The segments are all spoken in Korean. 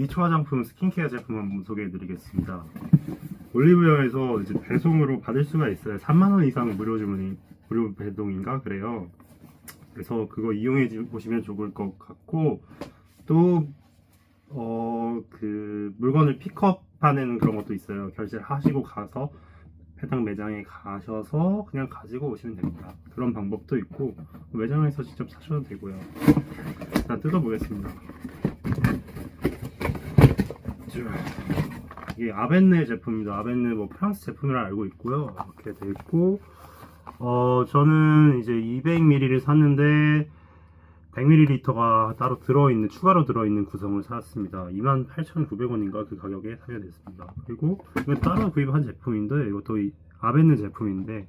기초 화장품 스킨케어 제품 한번 소개해 드리겠습니다. 올리브영에서 이제 배송으로 받을 수가 있어요. 3만 원 이상 무료 주문이 무료 배송인가 그래요. 그래서 그거 이용해 주- 보시면 좋을 것 같고 또 어 그 물건을 픽업하는 그런 것도 있어요. 결제를 하시고 가서 해당 매장에 가셔서 그냥 가지고 오시면 됩니다. 그런 방법도 있고 매장에서 직접 사셔도 되고요. 일단 뜯어보겠습니다. 자, 이게 아벤네 제품입니다. 아벤네 뭐 프랑스 제품이라 알고 있고요. 이렇게 돼 있고 어 저는 이제 200ml를 샀는데 100ml가 따로 들어있는 추가로 들어있는 구성을 샀습니다. 28,900원인가 그 가격에 사게 됐습니다. 그리고 이건 따로 구입한 제품인데 이것도 이 아벤느 제품인데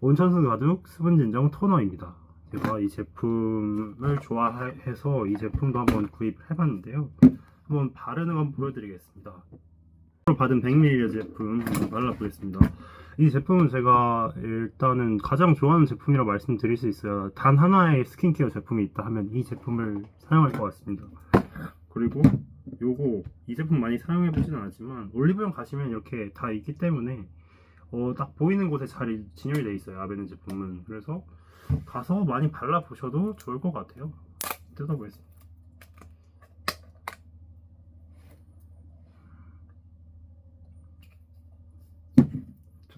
온천수 가득 수분 진정 토너입니다. 제가 이 제품을 좋아해서 이 제품도 한번 구입해봤는데요. 한번 바르는 거 한번 보여드리겠습니다. 받은 100ml 제품 발라보겠습니다. 이 제품은 제가 일단은 가장 좋아하는 제품이라 말씀드릴 수 있어요. 단 하나의 스킨케어 제품이 있다 하면 이 제품을 사용할 것 같습니다. 그리고 요거 이 제품 많이 사용해 보진 않았지만 올리브영 가시면 이렇게 다 있기 때문에 어, 딱 보이는 곳에 잘 진열이 돼 있어요. 아베는 제품은 그래서 가서 많이 발라 보셔도 좋을 것 같아요. 뜯어보겠습니다.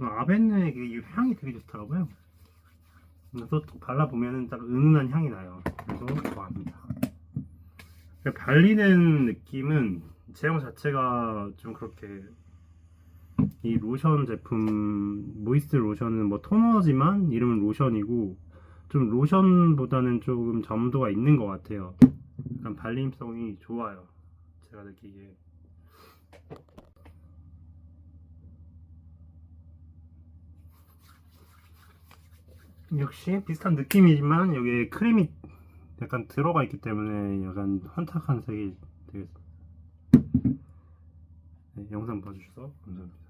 저는 아벤의 그 향이 되게 좋더라고요. 그래서 또 발라보면은 딱 은은한 향이 나요. 그래서 좋아합니다. 발리는 느낌은 제형 자체가 좀 그렇게 이 로션 제품 모이스트 로션은 뭐 토너지만 이름은 로션이고 좀 로션보다는 조금 점도가 있는 것 같아요. 약간 발림성이 좋아요. 제가 느끼기에. 역시 비슷한 느낌이지만 여기에 크림이 약간 들어가 있기 때문에 약간 환탁한 색이 되겠습니다. 네, 영상 봐주셔서 감사합니다.